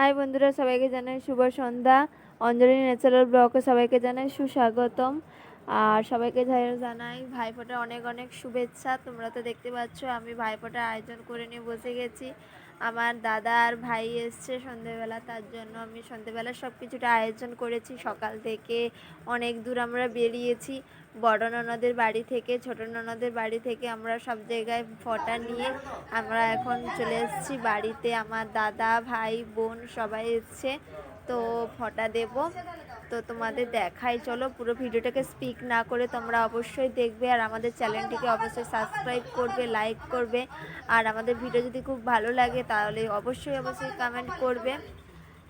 High বন্ধুরা, সবাইকে জানাই শুভ সন্ধ্যা। অঞ্জলি ন্যাচারাল ব্লগে সবাইকে জানাই সুস্বাগতম। আর সবাইকে জানাই ভাইফোঁটার অনেক অনেক শুভেচ্ছা। তোমরা তো দেখতে পাচ্ছ, আমি ভাইফোঁটার আয়োজন করে নিয়ে বসে গেছি। আমার দাদা আর ভাই এসছে সন্ধেবেলা, তার জন্য আমি সন্ধেবেলা সব কিছুটা আয়োজন করেছি। সকাল থেকে অনেক দূর আমরা বেরিয়েছি। বড় ননদের বাড়ি থেকে, ছোট ননদের বাড়ি থেকে আমরা সব জায়গায় ফটা নিয়ে আমরা এখন চলে এসেছি। বাড়িতে আমার দাদা, ভাই, বোন সবাই এসছে, তো ফটা দেব। তো তোমাদের দেখাই। চলো পুরো ভিডিওটাকে স্পিক না করে তোমরা অবশ্যই দেখবে আর আমাদের চ্যানেলটিকে অবশ্যই সাবস্ক্রাইব করবে লাইক করবে। আর আমাদের ভিডিও যদি খুব ভালো লাগে তাহলে অবশ্যই অবশ্যই কমেন্ট করবে।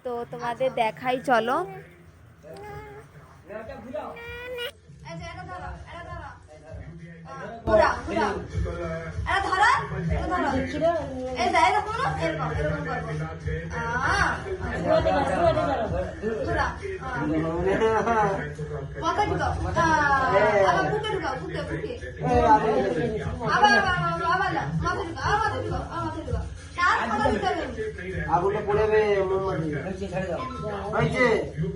তো তোমাদের দেখাই, চলো ঘুরা ঘুরা এটা ধরো এটা ধরো এই যা এরকম না এরকম এরকম করব আহ ঘুরা মাথা ঢুকাও আহ, আবার বুকে ঢুকাও বুকে বুকে আবার আবার আবার আবার না, মাথা ঢুকাও আবার মাথা ঢুকাও আবার মাথা ঢুকাও আর মাথা ঢুকাবেন আগুনটা পড়বে মোমবাতি হয়েছে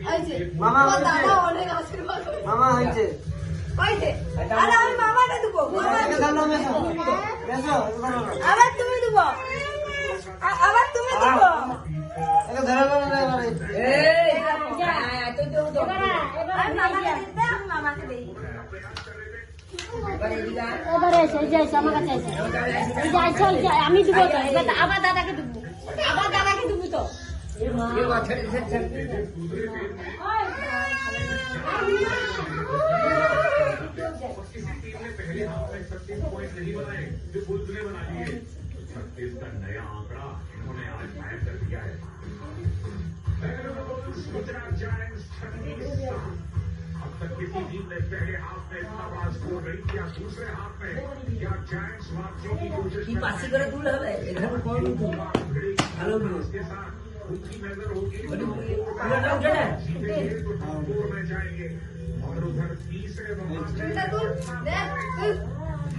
এই যে মামা তোমার বলছে। দাদা অনেক আশীর্বাদ করে। মামা হয়েছে কইতে আরে আমি মামাকে আবার তুমি দেবো। আবার তুমি দেবো। আমি দিব তো তো আবার দাদাকে দিব। আবার দাদাকে দিব তো। छत्तीस का नया आंकड़ा इन्होंने आज कायम कर दिया है। अब तक किसी टीम ने पहले हाफ़ में इतना इलाहाबाद स्कोर नहीं किया दूसरे हाफ़ में क्या जायंट्स वापसी की कोशिश के साथ उनकी नज़र होगी। तो में जाएँगे। और उधर तीसरे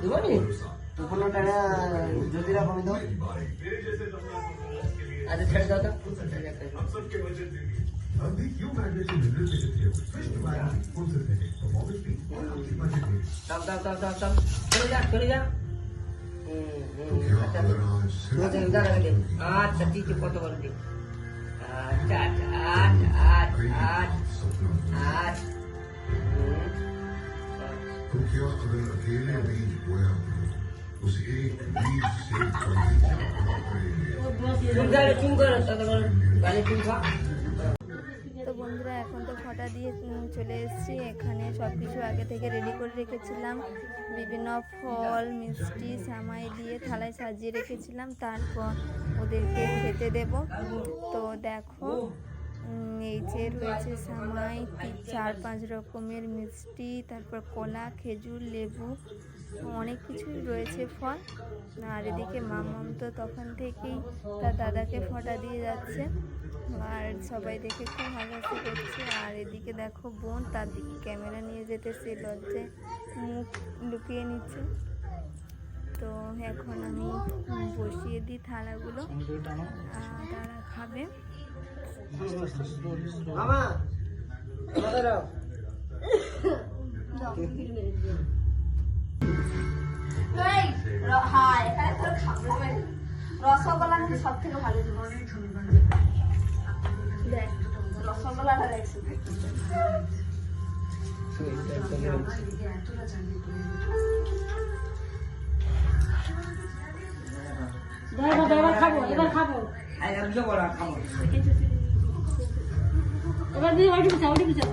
দিবনি পনেরোটা যদি না কমে দাও আচ্ছা ছেড়ে দাও তো আচ্ছা ঠিক কত বলবি আচ্ছা আচ্ছা আচ্ছা আচ্ছা तो क्या अगर अकेले बीज बोया हो उस एक बीज से कभी क्या बड़ा करेंगे চুপ করে চুপ করো তত বড় গালে চুপ খা তো বন্ধুরা এখন তো ফটা দিয়ে উম, চলে এসেছি এখানে সব কিছু আগে থেকে রেডি করে রেখেছিলাম বিভিন্ন ফল মিষ্টি সামাই দিয়ে থালায় সাজিয়ে রেখেছিলাম তারপর ওদেরকে খেতে দেব তো দেখো উম, এই রয়েছে সামাই চার, পাঁচ রকমের মিষ্টি, তারপর কলা, খেজুর, লেবু, অনেক কিছুই রয়েছে ফল। আর এদিকে মামাম তো তখন থেকেই তার দাদাকে ফটা দিয়ে যাচ্ছে। আর সবাই দেখে খুব হাসাহাসি করছে। আর এদিকে দেখো বোন, তার দিকে ক্যামেরা নিয়ে যেতে সে লজ্জায় মুখ লুকিয়ে নিচ্ছে। তো এখন আমি বসিয়ে দিই থালাগুলো। তারা খাবে। মামা রসগোল্লা কিন্তু সব থেকে ভালো দেখ রসগোল্লাটা এবার বুঝাও বুঝাও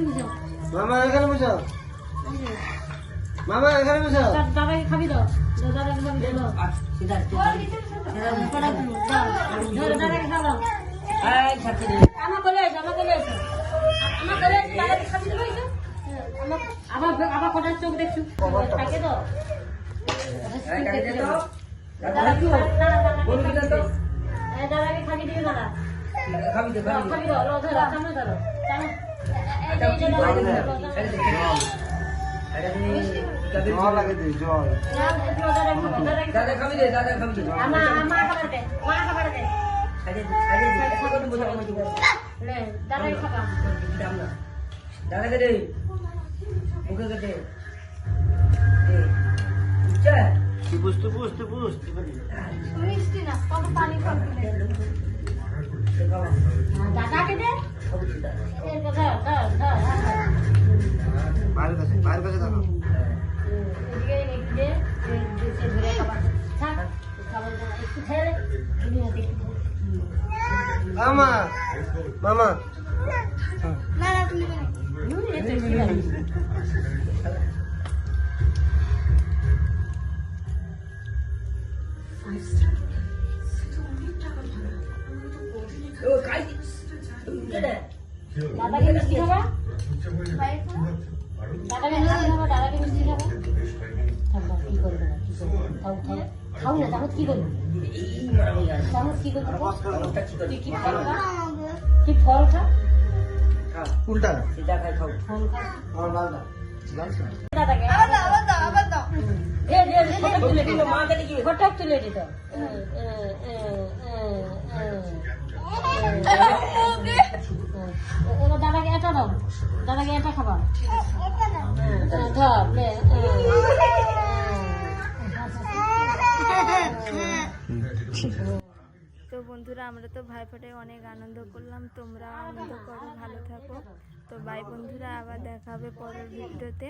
বুঝাও মামা এখানে বসো মামা এখানে বসো দাদাকে খাবি দাও দাদাকে বলি দিলো সিধা সিধা দাদাকে ধরো এই ছাতি আমার কোলে আমার কোলে আমার দাদাকে খাবি আবার আবার কটার চোখ দেখছু থাকে তো দাদা কি বল বল তো এই দাদাকে খাবি দিবি দাদা খাবি দে খাবি। দে খাবি ধরো সামনে ধরো। দাদা খাবি দে দাদা খাবি দে। আমা আমা খাবার দে মা খাবার দে। দাদাকে দে মুখে কে দে? টিপুস টিপুস টিপুস মিষ্টি না কত পানি বাইরের কাছে বাইরের কাছে দেখো এদিকে একটু দে সে ধরে খাবার থাক খাবার দাও একটু ছেড়ে দুনিয়া দেখতে মামা মামা না না তুমি না নুন এসে ছিল ও খাই কে দে দাদাকে মিষ্টি খাবা দাদাকে মিষ্টি খাবা দাদাকে মিষ্টি খাবা থাক বাবা, কি করবে না কি করবে না। খাও খাও খাও না তাহলে কি করবে এই মরা হয়ে গেল তাহলে কি করবে অবস্থা কি তুই করবি কি ফল খা কি ফল খা খা উল্টা সিধা খাই খাও ফল খা আমার লালটা দাদাকে আবার দাও আবার দাও আবার দাও দে দে দাদাকে এটা দাও দাদাকে এটা খাবা ধর তো বন্ধুরা, আমরা তো ভাই ভাইফোঁটায় অনেক আনন্দ করলাম। তোমরা আনন্দ করো, ভালো থাকো। তো বাই বন্ধুরা, আবার দেখা হবে পরের ভিডিওতে।